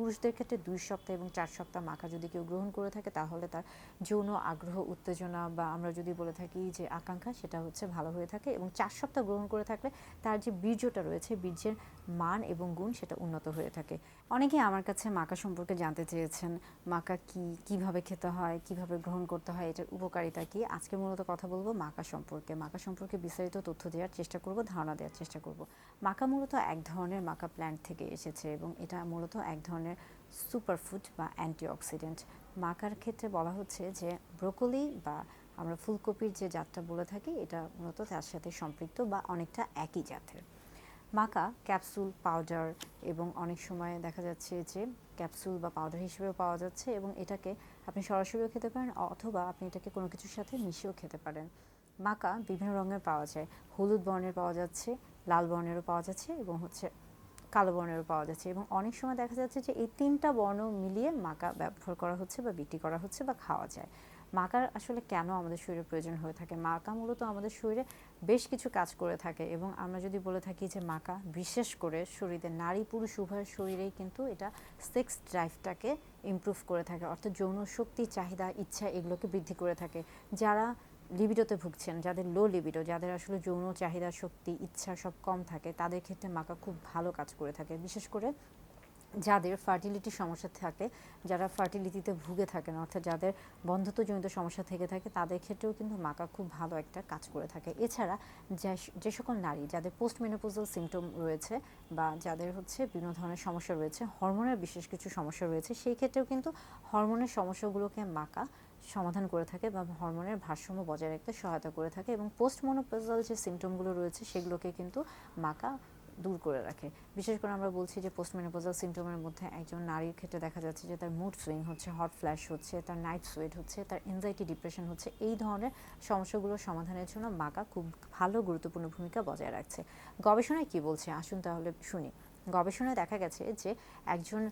পুরুষদের ক্ষেত্রে দুই সপ্তাহ এবং চার সপ্তাহ মাখা যদি কেউ গ্রহণ করে থাকে, তাহলে তার যৌন আগ্রহ, উত্তেজনা বা আমরা যদি বলে থাকি যে আকাঙ্ক্ষা, সেটা হচ্ছে ভালো হয়ে থাকে এবং চার সপ্তাহ গ্রহণ করে থাকলে তার যে বীর্যটা রয়েছে, বীর্যের মান এবং গুণ সেটা উন্নত হয়ে থাকে। অনেকে আমার কাছে মাকা সম্পর্কে জানতে চেয়েছেন মাকা কি, কীভাবে খেতে হয়, কীভাবে গ্রহণ করতে হয়, এটার উপকারিতা কি? আজকে মূলত কথা বলব মাকা সম্পর্কে। মাকা সম্পর্কে বিস্তারিত তথ্য দেওয়ার চেষ্টা করব, ধারণা দেওয়ার চেষ্টা করব। মাকা মূলত এক ধরনের মাকা প্ল্যান্ট থেকে এসেছে এবং এটা মূলত এক ধরনের সুপারফুড বা অ্যান্টিঅক্সিডেন্ট মাকার ক্ষেত্রে বলা হচ্ছে যে ব্রোকলি বা আমরা ফুলকপির যে জাতটা বলে থাকি, এটা মূলত তার সাথে সম্পৃক্ত বা অনেকটা একই জাতের। মাকা ক্যাপসুল পাউডার এবং অনেক সময় দেখা যাচ্ছে যে ক্যাপসুল বা পাউডার হিসেবেও পাওয়া যাচ্ছে এবং এটাকে আপনি সরাসরিও খেতে পারেন অথবা আপনি এটাকে কোনো কিছুর সাথে মিশিয়েও খেতে পারেন। মাকা বিভিন্ন রঙের পাওয়া যায়। হলুদ বর্ণের পাওয়া যাচ্ছে, লাল বর্ণেরও পাওয়া যাচ্ছে এবং হচ্ছে কালো বর্ণেরও পাওয়া যাচ্ছে এবং অনেক সময় দেখা যাচ্ছে যে এই তিনটা বর্ণ মিলিয়ে মাকা ব্যবহার করা হচ্ছে বা বিক্রি করা হচ্ছে বা খাওয়া যায়। মাকার আসলে কেন আমাদের শরীরে প্রয়োজন হয়ে থাকে? মাকা মূলত আমাদের শরীরে বেশ কিছু কাজ করে থাকে এবং আমরা যদি বলে থাকি যে মাকা বিশেষ করে শরীরে নারী পুরুষ উভয়ের শরীরেই কিন্তু এটা সেক্স ড্রাইভটাকে ইমপ্রুভ করে থাকে। অর্থাৎ যৌন শক্তি, চাহিদা, ইচ্ছা এগুলোকে বৃদ্ধি করে থাকে। যারা লিবিডোতে ভুগছেন, যাদের লো লিবিডো যাদের আসলে যৌন চাহিদা, শক্তি, ইচ্ছা সব কম থাকে, তাদের ক্ষেত্রে মাকা খুব ভালো কাজ করে থাকে। বিশেষ করে যাদের ফার্টিলিটি সমস্যা থাকে, যারা ফার্টিলিটিতে ভুগে থাকেন, অর্থাৎ যাদের বন্ধত্বজনিত সমস্যা থেকে থাকে, তাদের ক্ষেত্রেও কিন্তু মাকা খুব ভালো একটা কাজ করে থাকে। এছাড়া যে- সকল নারী, যাদের পোস্ট মেনোপোজাল সিমটম রয়েছে বা যাদের হচ্ছে বিভিন্ন ধরনের সমস্যা রয়েছে হরমোনের বিশেষ কিছু সমস্যা রয়েছে, সেই ক্ষেত্রেও কিন্তু হরমোনের সমস্যাগুলোকে মাকা সমাধান করে থাকে বা হরমোনের ভারসাম্য বজায় রাখতে সহায়তা করে থাকে এবং পোস্ট মনোপোজাল যে সিমটমগুলো রয়েছে সেগুলোকে কিন্তু মাকা দূর করে রাখে। বিশেষ করে আমরা বলছি যে পোস্ট পোস্টমেনোপোজাল সিমটমের মধ্যে একজন নারীর ক্ষেত্রে দেখা যাচ্ছে যে তার মুড সুইং হচ্ছে হট ফ্ল্যাশ হচ্ছে, তার নাইট সোয়েট হচ্ছে, তার এনজাইটি ডিপ্রেশন হচ্ছে, এই ধরনের সমস্যাগুলোর সমাধানের জন্য মাকা খুব ভালো গুরুত্বপূর্ণ ভূমিকা বজায় রাখছে। গবেষণায় কি বলছে? আসুন তাহলে শুনি। গবেষণায় দেখা গেছে যে একজন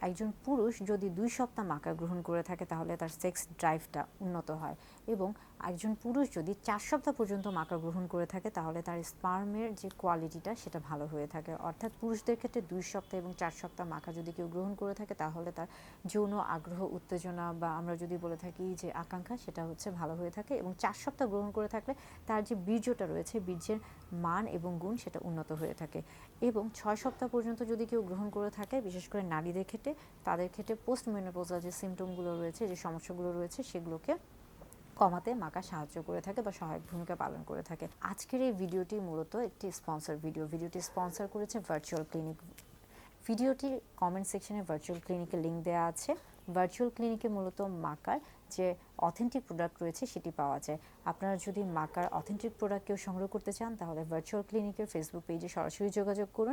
একজন পুরুষ যদি দুই সপ্তাহ মাকা গ্রহণ করে থাকে, তাহলে তার সেক্স ড্রাইভটা উন্নত হয়। এবং একজন পুরুষ যদি চার সপ্তাহ পর্যন্ত মাকা গ্রহণ করে থাকে, তাহলে তার স্পার্মের যে কোয়ালিটিটা সেটা ভালো হয়ে থাকে। অর্থাৎ পুরুষদের ক্ষেত্রে দুই সপ্তাহ এবং চার সপ্তাহ মাকা যদি কেউ গ্রহণ করে থাকে, তাহলে তার যৌন আগ্রহ, উত্তেজনা বা আমরা যদি বলে থাকি যে আকাঙ্ক্ষা, সেটা হচ্ছে ভালো হয়ে থাকে। এবং চার সপ্তাহ গ্রহণ করে থাকলে তার যে বীর্যটা রয়েছে, বীর্যের মান এবং গুণ, সেটা উন্নত হয়ে থাকে। এবং ছয় সপ্তাহ পর্যন্ত যদি কেউ গ্রহণ করে থাকে, বিশেষ করে নারীদের ক্ষেত্রে, তাদের ক্ষেত্রে পোস্ট মেনোপোজাল যে সিমটমগুলো রয়েছে, যে সমস্যাগুলো রয়েছে, সেগুলোকে কমাতে মাকা সাহায্য করে থাকে বা সহায়ক ভূমিকা পালন করে থাকে। আজকের এই ভিডিওটি মূলত একটি স্পন্সর ভিডিও ভিডিওটি স্পন্সর করেছে ভার্চুয়াল ক্লিনিক ভিডিওটির কমেন্ট সেকশনে ভার্চুয়াল ক্লিনিকের লিঙ্ক দেওয়া আছে। ভার্চুয়াল ক্লিনিকে মূলত মাকার যে অথেন্টিক প্রোডাক্ট রয়েছে, সেটি পাওয়া যায়। আপনারা যদি মাকার অথেন্টিক প্রোডাক্ট কেউ সংগ্রহ করতে চান, তাহলে ভার্চুয়াল ক্লিনিকের ফেসবুক পেজে সরাসরি যোগাযোগ করুন।